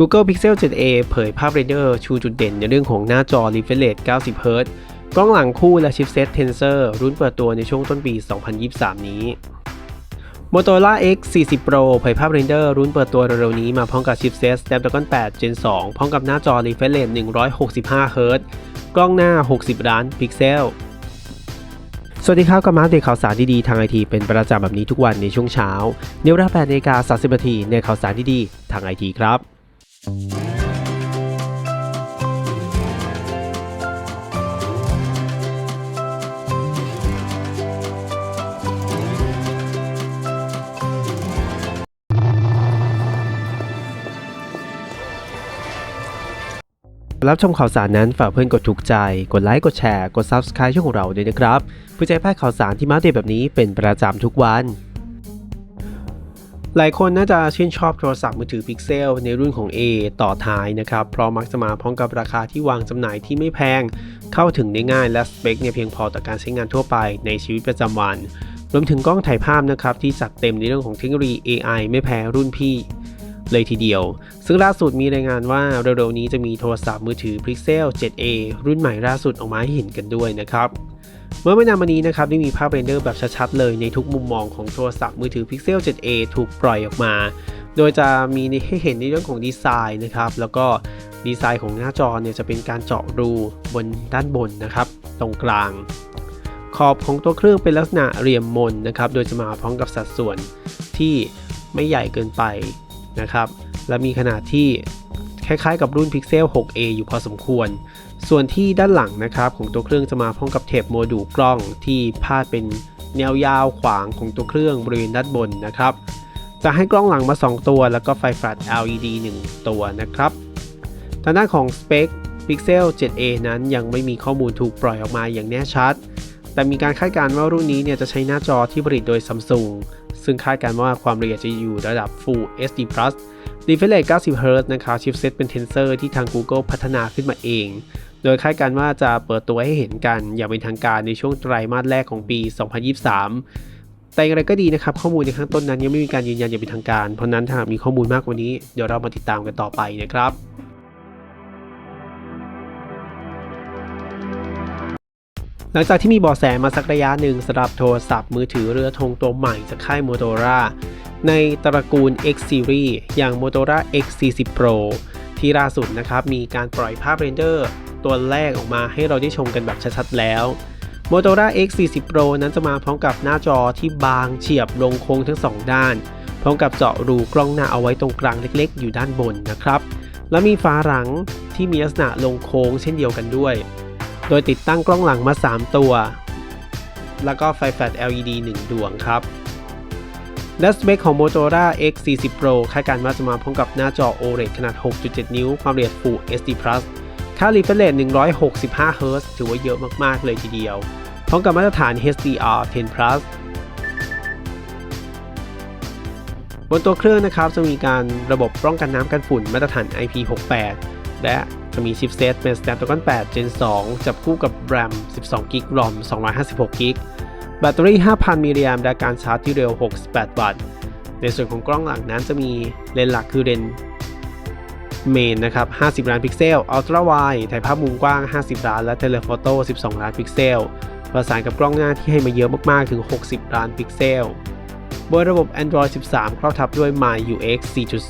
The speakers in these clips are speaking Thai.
Google Pixel 7a เผยภาพเรนเดอร์ชูจุดเด่นในเรื่องของหน้าจอ refresh rate 90 Hz กล้องหลังคู่และชิปเซต Tensor รุ่นเปิดตัวในช่วงต้นปี 2023 นี้ Motorola X 40 Pro เผยภาพเรนเดอร์รุ่นเปิดตัวเร็วๆนี้มาพร้อมกับชิปเซต Snapdragon 8 Gen 2 พร้อมกับหน้าจอ refresh rate 165 Hz กล้องหน้า 60 ล้านพิกเซล สวัสดีครับกับมาอัปเดตข่าวสารดีๆทางไอทีเป็นประจำแบบนี้ทุกวันในช่วงเช้าในเวลา8นาฬิกา30นาทีในข่าวสารดีๆทางไอทีครับ รับชมข่าวสารนั้นฝากเพื่อนกดถูกใจ กดไลค์ กดแชร์ กด Subscribe ช่องของเราด้วยนะครับ เพื่อจะให้พลาดข่าวสารที่มาเดตแบบนี้เป็นประจำทุกวัน หลายคนน่าจะชื่นชอบโทรศัพท์มือถือ Pixel ในรุ่นของ A ต่อท้ายนะครับ เพราะมักจะมาพร้อมกับราคาที่วางจำหน่ายที่ไม่แพง เข้าถึงได้ง่ายและสเปคเนี่ยเพียงพอต่อการใช้งานทั่วไปในชีวิตประจำวัน รวมถึงกล้องถ่ายภาพนะครับที่จัดเต็มในเรื่องของเทคโนโลยี AI ไม่แพ้รุ่นพี่เลยทีเดียว ซึ่งล่าสุดมีรายงานว่าเร็วๆนี้จะมีโทรศัพท์มือถือ Pixel 7a รุ่นใหม่ล่าสุดออกมาให้เห็นกันด้วยนะครับ เมื่อไม่นานมานี้นะครับได้มีภาพเรนเดอร์แบบชัดๆเลยในทุกมุมมองของโทรศัพท์มือถือ Pixel 7a ถูกปล่อยออกมา โดยจะมีให้เห็นในเรื่องของดีไซน์นะครับแล้วก็ดีไซน์ของหน้าจอเนี่ยจะเป็นการเจาะรูบนด้านบนนะครับ ตรงกลาง ขอบของตัวเครื่องเป็นลักษณะเหลี่ยมมนนะครับ โดยจะมาพร้อมกับสัดส่วนที่ไม่ใหญ่เกินไปนะครับ และมีขนาดที่คล้ายๆกับรุ่น Pixel 6a อยู่พอสมควร ส่วนที่ด้านหลังนะครับของตัวเครื่องจะมาพร้อมกับเทปโมดูลกล้องที่พาดเป็นแนวยาวขวางของตัวเครื่องบริเวณด้านบนนะครับ จะให้กล้องหลังมา 2 ตัว แล้วก็ไฟแฟลช LED 1 ตัวนะครับทางด้านของสเปค Pixel 7a นั้นยังไม่มีข้อมูลถูกปล่อยออกมาอย่างแน่ชัด แต่มีการคาดการณ์ว่ารุ่นนี้เนี่ยจะใช้หน้าจอที่ผลิตโดย Samsung ซึ่งคาดการณ์ว่าความละเอียดจะอยู่ระดับ Full HD Plus refresh rate 90 Hz นะครับชิปเซตเป็น Tensor ที่ทาง Google พัฒนาขึ้นมาเอง โดยคาดการณ์ว่าจะเปิดตัวให้เห็นกันอย่างเป็นทางการในช่วงไตรมาสแรกของปี 2023 แต่อย่างไรก็ดีนะครับ ข้อมูลในข้างต้นนั้นยังไม่มีการยืนยันอย่างเป็นทางการ เพราะนั้นถ้ามีข้อมูลมากกว่านี้เดี๋ยวเรามาติดตามกันต่อไปนะครับหลังจากที่มีเบาะแสมาสักระยะหนึ่งสำหรับโทรศัพท์มือถือเรือธงตัวใหม่จากค่าย Motorola ในตระกูล X Series อย่าง Motorola X40 Pro ที่ล่าสุดนะครับมีการปล่อยภาพเรนเดอร์ ตัวแรกออกมาให้เราได้ชมกันแบบชัดๆแล้ว Motorola X40 Pro นั้นจะมาพร้อมกับหน้าจอที่บางเฉียบลงโค้งทั้งสองด้าน พร้อมกับเจาะรูกล้องหน้าเอาไว้ตรงกลางเล็กๆ อยู่ด้านบนนะครับ และมีฝาหลังที่มีลักษณะลงโค้งเช่นเดียวกันด้วย โดยติดตั้งกล้องหลังมา 3 ตัว แล้วก็ไฟแฟลช LED 1 ดวงครับและสเปคของ Motorola X40 Pro คาดการณ์ว่าจะมาพร้อมกับหน้าจอ OLED ขนาด 6.7 นิ้ว ความละเอียด Full HD Plus ค่า refresh rate 165 Hz ถือว่าเยอะมาก ๆ เลยทีเดียว พร้อมกับมาตรฐาน HDR 10 Plus บนตัวเครื่องนะครับ จะมีการระบบป้องกันน้ำกันฝุ่นมาตรฐาน IP68 และจะมีชิปเซตเป็น Snapdragon 8 Gen 2 จับคู่กับ RAM 12 g b ROM 256 g b แบตเตอรี่ 5,000 มิลลิแอมป์และการชาร์จที่เร็ว 68 วัตต์ ในส่วนของกล้องหลังนั้นจะมีเลนส์หลักคือเลนส์ เมนนะครับ 50 ล้านพิกเซล อัลตร้าไวด์ถ่ายภาพมุมกว้าง 50 ล้าน และเทเลโฟโต้ 12 ล้านพิกเซล ประสานกับกล้องหน้าที่ให้มาเยอะมากๆ ถึง 60 ล้านพิกเซล บนระบบ Android 13 ครอบทับด้วย MyUX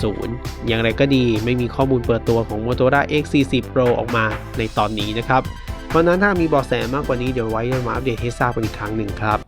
4.0 อย่างไรก็ดีไม่มีข้อมูลเปิดตัวของ Motorola X40 Pro ออกมาในตอนนี้นะครับ เพราะนั้นถ้ามีเบาะแสมากกว่านี้เดี๋ยวไว้จะมาอัปเดตให้ทราบกันอีกครั้งหนึ่งครับ